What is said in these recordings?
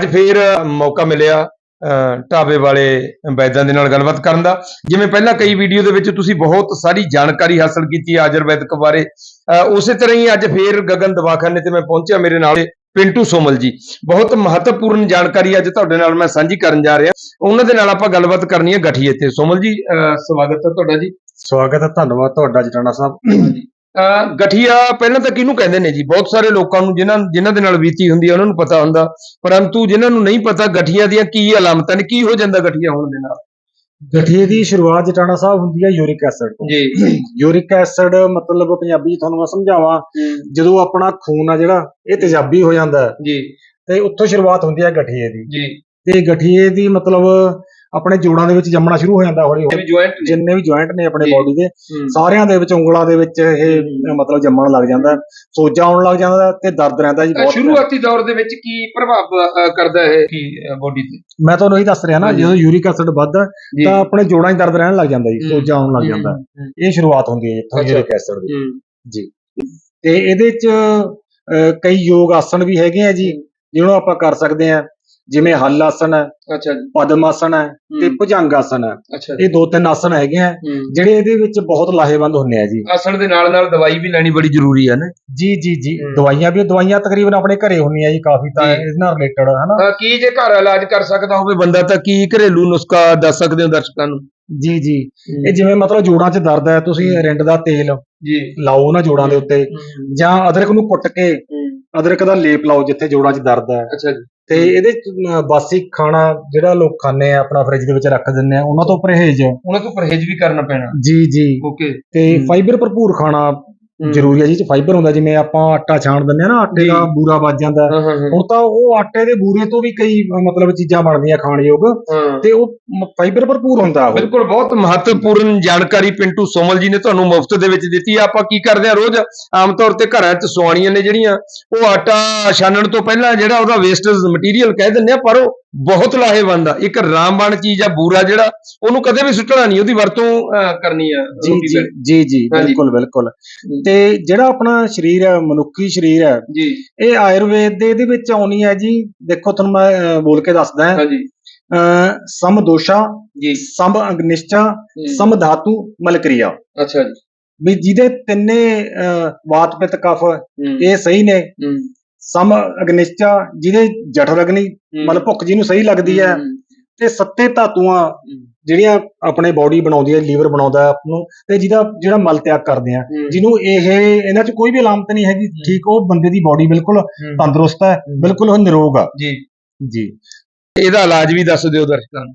ਅੱਜ ਫੇਰ ਮੌਕਾ ਮਿਲਿਆ ਢਾਬੇ ਵਾਲੇ ਵੈਦਾਂ ਦੇ ਨਾਲ ਗੱਲਬਾਤ ਕਰਨ ਦਾ। ਜਿਵੇਂ ਪਹਿਲਾਂ ਕਈ ਵੀਡੀਓ ਦੇ ਵਿੱਚ ਤੁਸੀਂ ਬਹੁਤ ਸਾਰੀ ਜਾਣਕਾਰੀ ਹਾਸਲ ਕੀਤੀ ਆਯੁਰਵੈਦਿਕ ਬਾਰੇ। ਉਸੇ ਤਰ੍ਹਾਂ ਹੀ ਅੱਜ ਫੇਰ ਗਗਨ ਦਵਾਖਾਨੇ ਤੇ ਮੈਂ ਪਹੁੰਚਿਆ ਮੇਰੇ ਨਾਲ ਪਿੰਟੂ ਸੋਮਲ ਜੀ। ਬਹੁਤ ਮਹੱਤਵਪੂਰਨ ਜਾਣਕਾਰੀ ਅੱਜ ਤੁਹਾਡੇ ਨਾਲ ਮੈਂ ਸਾਂਝੀ ਕਰਨ ਜਾ ਰਿਹਾ। ਉਹਨਾਂ ਦੇ ਨਾਲ ਆਪਾਂ ਗੱਲਬਾਤ ਕਰਨੀ ਹੈ ਗਠੀਏ ਤੇ। ਸੋਮਲ ਜੀ ਸਵਾਗਤ ਹੈ ਤੁਹਾਡਾ ਜੀ। ਸਵਾਗਤ ਹੈ ਧੰਨਵਾਦ ਤੁਹਾਡਾ ਜਟਾਣਾ ਸਾਹਿਬ। ਗਠੀਆ ਪਹਿਲਾਂ ਤਾਂ ਕਿਹਨੂੰ ਕਹਿੰਦੇ ਨੇ ਜੀ? ਬਹੁਤ ਸਾਰੇ ਲੋਕਾਂ ਨੂੰ ਜਿਨ੍ਹਾਂ ਜਿਨ੍ਹਾਂ ਦੇ ਨਾਲ ਬੀਤੀ ਹੁੰਦੀ ਹੈ ਉਹਨਾਂ ਨੂੰ ਪਤਾ ਹੁੰਦਾ। ਪਰੰਤੂ ਜਿਨ੍ਹਾਂ ਨੂੰ ਨਹੀਂ ਪਤਾ ਗਠੀਆ ਦੀਆਂ ਕੀ ਅਲਾਮਤਾਂ ਨੇ? ਕੀ ਹੋ ਜਾਂਦਾ ਗਠੀਆ ਹੋਣ ਦੇ ਨਾਲ? ਗਠੀਏ ਦੀ ਸ਼ੁਰੂਆਤ ਜਟਾਣਾ ਸਾਹਿਬ ਹੁੰਦੀ ਹੈ ਯੂਰਿਕ ਐਸਿਡ ਤੋਂ। ਜੀ। ਯੂਰਿਕ ਐਸਿਡ ਮਤਲਬ ਪੰਜਾਬੀ ਤੁਹਾਨੂੰ ਮੈਂ ਸਮਝਾਵਾਂ ਜਦੋਂ ਆਪਣਾ ਖੂਨ ਆ ਜਿਹੜਾ ਇਹ ਤੇਜ਼ਾਬੀ ਹੋ ਜਾਂਦਾ। ਜੀ। ਤੇ ਉੱਥੋਂ ਸ਼ੁਰੂਆਤ ਹੁੰਦੀ ਹੈ ਗਠੀਏ ਦੀ। ਜੀ। ਤੇ ਗਠੀਏ ਦੀ ਮਤਲਬ ਆਪਣੇ ਜੋੜਾਂ ਦੇ ਵਿੱਚ ਜੰਮਣਾ ਸ਼ੁਰੂ ਹੋ ਜਾਂਦਾ ਹੌਲੀ ਹੌਲੀ। ਜੁਆਇੰਟ ਜਿੰਨੇ ਵੀ ਜੁਆਇੰਟ ਨੇ ਆਪਣੇ। ਬਾਡੀ ਦੇ ਸਾਰਿਆਂ ਦੇ ਵਿੱਚ ਉਂਗਲਾਂ ਦੇ ਵਿੱਚ ਇਹ। ਮਤਲਬ ਜੰਮਣ ਲੱਗ ਜਾਂਦਾ। ਸੋਜਾ ਆਉਣ ਲੱਗ ਜਾਂਦਾ ਤੇ ਦਰਦ ਰਹਿੰਦਾ ਜੀ ਬਹੁਤ। ਸ਼ੁਰੂਆਤੀ ਦੌਰ ਦੇ ਵਿੱਚ ਕੀ ਪ੍ਰਭਾਵ ਕਰਦਾ ਹੈ ਕੀ ਬੋਡੀ ਤੇ? ਮੈਂ ਤੁਹਾਨੂੰ ਇਹੀ ਦੱਸ ਰਿਹਾ ਨਾ। ਜਦੋਂ ਯੂਰਿਕ ਐਸਿਡ ਵੱਧਦਾ ਤਾਂ ਆਪਣੇ ਜੋੜਾਂ 'ਚ ਦਰਦ ਰਹਿਣ ਲੱਗ ਜਾਂਦਾ ਜੀ। ਸੋਜਾ ਆਉਣ ਲੱਗ ਜਾਂਦਾ। ਇਹ ਸ਼ੁਰੂਆਤ ਹੁੰਦੀ ਹੈ ਜਿੱਥੋਂ। ਯੂਰਿਕ ਐਸਿਡ ਦੀ। ਜੀ। ਤੇ ਇਹਦੇ ਚ ਕਈ ਯੋਗ ਆਸਣ ਵੀ ਹੈਗੇ ਆ ਜੀ ਜਿਹਨੂੰ ਆਪਾਂ ਕਰ ਸਕਦੇ ਆ। ਜਿਵੇਂ ਹੱਲ ਆਸਣ ਹੈ ਅੱਛਾ ਜੀ। ਪਦਮ ਆਸਣ ਹੈ ਤੇ ਭੁਜੰਗ ਆਸਣ ਹੈ। ਅੱਛਾ ਜੀ। ਇਹ ਦੋ ਤਿੰਨ ਆਸਣ ਹੈਗੇ ਆ। ਜਿਹੜੇ ਇਹਦੇ ਵਿੱਚ ਬਹੁਤ ਲਾਹੇਵੰਦ ਹੁੰਦੇ ਆ ਜੀ। ਆਸਣ ਦੇ ਨਾਲ ਨਾਲ ਦਵਾਈ ਵੀ ਲੈਣੀ ਬੜੀ ਜ਼ਰੂਰੀ ਹੈ ਨਾ। ਜੀ ਜੀ ਜੀ। ਦਵਾਈਆਂ ਵੀ ਦਵਾਈਆਂ ਤਕਰੀਬਨ ਆਪਣੇ ਘਰੇ ਹੁੰਦੀਆਂ ਜੀ ਕਾਫੀ ਤਾਂ। ਇਹਦੇ ਨਾਲ ਰਿਲੇਟਡ ਹਨਾ? ਕੀ ਜੇ ਘਰ ਇਲਾਜ ਕਰ ਸਕਦਾ ਹੋਵੇ ਬੰਦਾ ਤਾਂ ਕੀ ਘਰੇਲੂ ਨੁਸਖਾ ਦੱਸ ਸਕਦੇ ਹੋ ਦਰਸ਼ਕਾਂ ਨੂੰ? ਜੀ ਜੀ। ਇਹ ਜਿਵੇਂ ਮਤਲਬ ਜੋੜਾਂ 'ਚ ਦਰਦ ਹੈ ਤੁਸੀਂ ਰਿੰਡ ਦਾ ਤੇਲ ਜੀ। ਲਾਓ ਨਾ ਜੋੜਾਂ ਦੇ ਉੱਤੇ। ਜਾਂ ਅਦਰਕ ਨੂੰ ਕੁੱਟ ਕੇ ਅਦਰਕ ਦਾ ਲੇਪ ਲਾਓ ਜਿੱਥੇ ਜੋੜਾਂ 'ਚ ਦਰਦ ਹੈ। ਅੱਛਾ ਜੀ। ਤੇ ਇਹਦੇ 'ਚ, ਅਮ, ਬਾਸੀ ਖਾਣਾ ਜਿਹੜਾ ਲੋਕ ਖਾਂਦੇ ਆ ਆਪਣਾ ਫ੍ਰਿਜ ਦੇ ਵਿੱਚ ਰੱਖ ਦਿੰਦੇ ਆ ਉਹਨਾਂ ਤੋਂ ਪਰਹੇਜ਼। ਉਹਨਾਂ ਤੋਂ ਪਰਹੇਜ਼ ਵੀ ਕਰਨਾ ਪੈਣਾ। ਜੀ ਜੀ। ਓਕੇ ਤੇ ਹਮ। ਫਾਈਬਰ ਭਰਪੂਰ ਖਾਣਾ ਜ਼ਰੂਰੀ ਹੈ ਜੀ ਚ ਫਾਈਬਰ ਹੁੰਦਾ ਜਿਵੇਂ ਆਪਾਂ ਆਟਾ ਛਾਣ ਦਿੰਦੇ ਆ ਨਾ ਆਟੇ। ਦਾ ਬੂਰਾ ਵੱਜ ਜਾਂਦਾ। ਹੁਣ ਤਾਂ ਉਹ ਆਟੇ ਦੇ ਬੂਰੇ ਤੋਂ ਵੀ ਕਈ ਮਤਲਬ ਚੀਜ਼ਾਂ ਬਣਦੀਆਂ ਖਾਣ ਯੋਗ ਤੇ ਉਹ ਫਾਈਬਰ ਭਰਪੂਰ ਹੁੰਦਾ ਉਹ। ਬਿਲਕੁਲ ਬਹੁਤ ਮਹੱਤਵਪੂਰਨ ਜਾਣਕਾਰੀ ਪਿੰਟੂ ਸੋਮਲ ਜੀ ਨੇ ਤੁਹਾਨੂੰ ਮੁਫਤ ਦੇ ਵਿੱਚ ਦਿੱਤੀ। ਹੈ ਆਪਾਂ ਕੀ ਕਰਦੇ ਆ ਰੋਜ਼? ਆਮ ਤੌਰ ਤੇ ਘਰਾਂ 'ਚ ਸੁਆਣੀਆਂ ਨੇ ਜਿਹੜੀਆਂ ਉਹ ਆਟਾ ਛਾਣਨ ਤੋਂ ਪਹਿਲਾਂ ਜਿਹੜਾ ਉਹਦਾ ਵੇਸਟੇਜ ਮਟੀਰੀਅਲ ਕਹਿ ਦਿੰਦੇ ਆ ਪਰ ਉਹ ਬਹੁਤ ਲਾਹੇਵੰਦ ਆ। ਇੱਕ ਰਾਮਬਾਣ ਚੀਜ਼ ਆ ਬੂਰਾ ਜਿਹੜਾ ਉਹਨੂੰ ਕਦੇ ਵੀ ਸੁੱਟਣਾ ਨਹੀਂ ਉਹਦੀ ਵਰਤੋਂ ਕਰਨੀ ਆ ਜੀ ਜੀ। ਜੀ ਜੀ। ਬਿਲਕੁਲ ਬਿਲਕੁਲ। ਤੇ ਜਿਹੜਾ ਆਪਣਾ ਸਰੀਰ ਹੈ ਮਨੁੱਖੀ ਸਰੀਰ ਹੈ ਜੀ। ਇਹ ਆਯੁਰਵੇਦ ਦੇ ਇਹਦੇ ਵਿੱਚ ਆਉਣੀ ਹੈ ਜੀ। ਦੇਖੋ ਤੁਹਾਨੂੰ ਮੈਂ ਬੋਲ ਕੇ ਦੱਸਦਾ ਹਾਂ। ਅ, ਸਮ ਦੋਸ਼ਾ ਜੀ। ਸਮ ਅਗਨਿਸ਼ਟਾ ਹਮ, ਸਮ ਧਾਤੂ ਮਲਕ੍ਰਿਆ। ਅੱਛਾ ਜੀ। ਵੀ ਜਿਹਦੇ ਤਿੰਨੇ ਵਾਤ ਪਿੱਤ ਕਫ ਇਹ ਸਹੀ ਨੇ। ਸਮ ਅਗਨਿਸ਼ਟਾ ਜਿਹਦੇ ਜਠਰ ਅਗਨੀ ਮਤਲਬ ਭੁੱਖ ਜਿਹਨੂੰ ਸਹੀ ਲੱਗਦੀ ਹੈ ਤੇ ਸੱਤੇ ਧਾਤੂਆਂ ਜਿਹੜੀਆਂ ਆਪਣੇ ਬਾਡੀ ਬਣਾਉਂਦੀ ਹੈ ਲੀਵਰ ਬਣਾਉਂਦਾ ਹੈ ਆਪ ਨੂੰ ਤੇ ਜਿਹਦਾ ਜਿਹੜਾ ਮਲ ਤਿਆਗ ਕਰਦੇ ਆ ਜਿਹਨੂੰ ਇਹ ਇਹਨਾਂ 'ਚ ਕੋਈ ਵੀ ਅਲਾਮਤ ਨਹੀਂ ਹੈਗੀ ਠੀਕ ਉਹ ਬੰਦੇ ਦੀ ਬਾਡੀ ਬਿਲਕੁਲ ਤੰਦਰੁਸਤ ਹੈ ਬਿਲਕੁਲ ਉਹ ਨਿਰੋਗ ਆ। ਜੀ। ਜੀ। ਇਹਦਾ ਇਲਾਜ ਵੀ ਦੱਸ ਦਿਓ ਦਰਸ਼ਕਾਂ ਨੂੰ।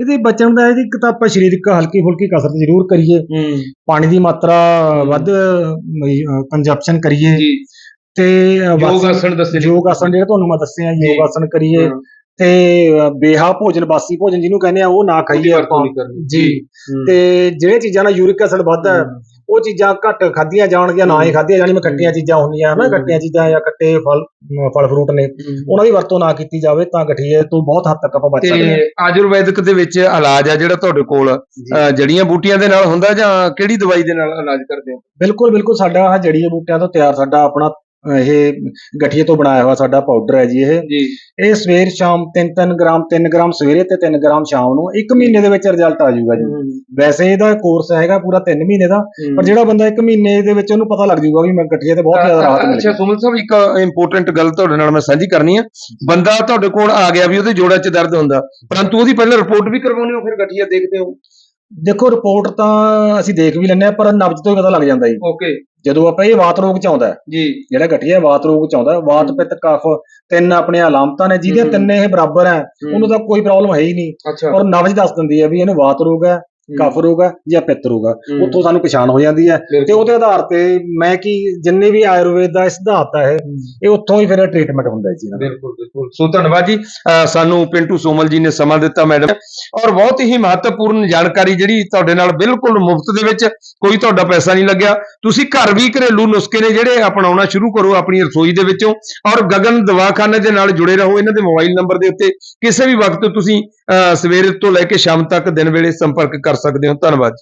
ਇਹਦੇ ਬਚਣ ਦਾ ਇਹਦੀ ਤਾਂ ਆਪਾਂ ਸਰੀਰਕ ਹਲਕੀ ਫੁਲਕੀ ਕਸਰਤ ਜ਼ਰੂਰ ਕਰੀਏ। ਪਾਣੀ ਦੀ ਮਾਤਰਾ ਵੱਧ ਕੰਜਪਸ਼ਨ ਕਰੀਏ। ਜੀ। ਤੇ ਯੋਗ ਆਸਣ ਦੱਸੇ ਨੇ। ਯੋਗ ਆਸਣ ਜਿਹੜੇ ਤੁਹਾਨੂੰ ਮੈਂ ਦੱਸੇ ਆ ਯੋਗ ਆਸਣ ਕਰੀਏ। ਤੇ ਅ, ਬੇਹਾ ਭੋਜਨ ਬਾਸੀ ਭੋਜਨ ਜਿਹਨੂੰ ਕਹਿੰਦੇ ਆ ਉਹ ਨਾ ਖਾਈਏ ਵਰਤੋਂ ਆਪਾਂ। ਨਹੀਂ ਕਰਨੀ। ਜੀ। ਤੇ ਜਿਹੜੇ ਚੀਜ਼ਾਂ ਨਾਲ ਯੂਰਿਕ ਐਸਿਡ ਵੱਧਦਾ ਹੈ, ਉਹ ਚੀਜ਼ਾਂ ਘੱਟ ਖਾਧੀਆਂ ਜਾਣਗੀਆਂ ਨਾ ਹੀ ਖਾਧੀਆਂ ਜਾਣੀ ਮੈਂ ਖੱਟੀਆਂ ਚੀਜ਼ਾਂ ਹੁੰਦੀਆਂ ਹਨਾ ਹਮ। ਖੱਟੀਆਂ ਚੀਜ਼ਾਂ ਜਾਂ ਖੱਟੇ ਫਲ ਅਮ ਫਲ ਫਰੂਟ ਨੇ। ਉਹਨਾਂ ਦੀ ਵਰਤੋਂ ਨਾ ਕੀਤੀ ਜਾਵੇ ਤਾਂ ਗਠੀਏ ਤੋਂ ਬਹੁਤ ਹੱਦ ਤੱਕ ਆਪਾਂ ਬਚ ਸਕਦੇ ਹਾਂ। ਤੇ ਆਯੁਰਵੈਦਿਕ ਦੇ ਵਿੱਚ ਇਲਾਜ ਆ ਜਿਹੜਾ ਤੁਹਾਡੇ ਕੋਲ ਜੜੀਆਂ ਬੂਟੀਆਂ ਦੇ ਨਾਲ ਹੁੰਦਾ ਜਾਂ ਕਿਹੜੀ ਦਵਾਈ ਦੇ ਨਾਲ ਇਲਾਜ ਕਰਦੇ ਹੋ? ਬਿਲਕੁਲ ਬਿਲਕੁਲ ਸਾਡਾ ਆਹ ਜੜੀਆਂ ਬੂਟਿਆਂ ਤੋਂ ਤਿਆਰ ਸਾਡਾ ਆਪਣਾ ਇਹ ਗਠੀਏ ਤੋਂ ਬਣਾਇਆ ਹੋਇਆ ਸਾਡਾ ਪਾਊਡਰ ਹੈ ਜੀ ਇਹ। ਜੀ। ਇਹ ਸਵੇਰ ਸ਼ਾਮ 3-3 ਗ੍ਰਾਮ 3 ਗ੍ਰਾਮ ਸਵੇਰੇ ਤੇ 3 ਗ੍ਰਾਮ ਸ਼ਾਮ ਨੂੰ 1 ਮਹੀਨੇ ਦੇ ਵਿੱਚ ਰਿਜ਼ਲਟ ਆ ਜਾਊਗਾ ਜੀ। ਵੈਸੇ ਇਹਦਾ ਕੋਰਸ ਹੈਗਾ ਪੂਰਾ 3 ਮਹੀਨੇ ਦਾ ਪਰ ਜਿਹੜਾ ਬੰਦਾ 1 ਮਹੀਨੇ ਦੇ ਵਿੱਚ ਉਹਨੂੰ ਪਤਾ ਲੱਗ ਜਾਊਗਾ ਵੀ ਮੈਂ ਗਠੀਏ ਤੇ ਬਹੁਤ ਜ਼ਿਆਦਾ ਰਾਹਤ ਮਿਲ। ਅੱਛਾ ਸੁਮਨ ਸਾਹਿਬ ਇੱਕ ਇੰਪੋਰਟੈਂਟ ਗੱਲ ਤੁਹਾਡੇ ਨਾਲ ਮੈਂ ਸਾਂਝੀ ਕਰਨੀ ਆ। ਬੰਦਾ ਤੁਹਾਡੇ ਕੋਲ ਆ ਗਿਆ ਵੀ ਉਹਦੇ ਜੋੜਾਂ 'ਚ ਦਰਦ ਹੁੰਦਾ ਪਰੰਤੂ ਉਹਦੀ ਪਹਿਲਾਂ ਰਿਪੋਰਟ ਵੀ ਕਰਵਾਉਣੀ ਹੋ ਫਿਰ ਗਠੀਆ ਦੇਖਦੇ ਹੋ? ਦੇਖੋ ਰਿਪੋਰਟ ਤਾਂ ਅਸੀਂ ਦੇਖ ਵੀ ਲੈਂਦੇ ਆ ਪਰ ਨਬਜ਼ ਤੋਂ ਹੀ ਪਤਾ ਲੱਗ ਜਾਂਦਾ ਜੀ। ਓਕੇ ਜਦੋਂ ਆਪਾਂ ਇਹ ਵਾਤ ਰੋਗ ਚ ਆਉਂਦਾ ਹੈ, ਜੀ। ਜਿਹੜਾ ਗਠੀਆ ਵਾਤ ਰੋਗ ਚ ਆਉਂਦਾ ਹੈ, ਵਾਤ। ਪਿੱਤ ਕਫ ਤਿੰਨ ਆਪਣੇ ਅਲਾਮਤਾਂ ਨੇ ਜਿਹਦੇ ਹਮ। ਤਿੰਨੇ ਇਹ ਬਰਾਬਰ ਹੈ ਉਹਨੂੰ ਤਾਂ ਕੋਈ ਪ੍ਰੋਬਲਮ ਹੈ ਹੀ ਨਹੀਂ। ਅੱਛਾ। ਔਰ ਨਬਜ਼ ਦੱਸ ਦਿੰਦੀ ਹੈ ਵੀ ਇਹਨੂੰ ਵਾਤ ਰੋਗ ਹੈ ਕਫ ਰੋਗ ਹੈ ਜਾਂ ਪਿੱਤ ਰੋਗ ਹੈ। ਹਮ। ਉੱਥੋਂ ਸਾਨੂੰ ਪਛਾਣ ਹੋ ਜਾਂਦੀ ਹੈ। ਤੇ ਉਹਦੇ ਆਧਾਰ ਤੇ ਮੈਂ ਕੀ ਜਿੰਨੇ ਵੀ ਆਯੁਰਵੇਦ ਦਾ ਸਿਧਾਂਤ ਹੈ ਇਹ ਉੱਥੋਂ ਹੀ ਫਿਰ ਟ੍ਰੀਟਮੈਂਟ ਹੁੰਦਾ ਹੈ ਜੀ। ਬਿਲਕੁਲ ਬਿਲਕੁਲ। ਸੋ ਧੰਨਵਾਦ ਜੀ। ਸਾਨੂੰ ਪਿੰਟੂ ਸੋਮਲ ਜੀ ਨੇ ਸਮਾਂ ਦਿੱਤਾ ਮੈਡਮ। ਔਰ ਬਹੁਤ ਹੀ ਮਹੱਤਵਪੂਰਨ ਜਾਣਕਾਰੀ ਜਿਹੜੀ ਤੁਹਾਡੇ ਨਾਲ ਬਿਲਕੁਲ ਮੁਫਤ ਦੇ ਵਿੱਚ ਕੋਈ ਤੁਹਾਡਾ ਪੈਸਾ ਨਹੀਂ ਲੱਗਿਆ। ਤੁਸੀਂ ਘਰ ਵੀ ਘਰੇਲੂ ਨੁਸਖੇ ਨੇ ਜਿਹੜੇ ਅਪਣਾਉਣਾ ਸ਼ੁਰੂ ਕਰੋ ਆਪਣੀ ਰਸੋਈ ਦੇ ਵਿੱਚੋਂ। ਔਰ ਗਗਨ ਦਵਾਖਾਨੇ ਦੇ ਨਾਲ ਜੁੜੇ ਰਹੋ। ਇਹਨਾਂ ਦੇ ਮੋਬਾਈਲ ਨੰਬਰ ਦੇ ਉੱਤੇ ਕਿਸੇ ਵੀ ਵਕਤ ਤੁਸੀਂ ਸਵੇਰ ਤੋਂ ਲੈ ਕੇ ਸ਼ਾਮ ਤੱਕ ਦਿਨ ਵੇਲੇ ਸੰਪਰਕ ਕਰ ਸਕਦੇ ਹੋ। ਧੰਨਵਾਦ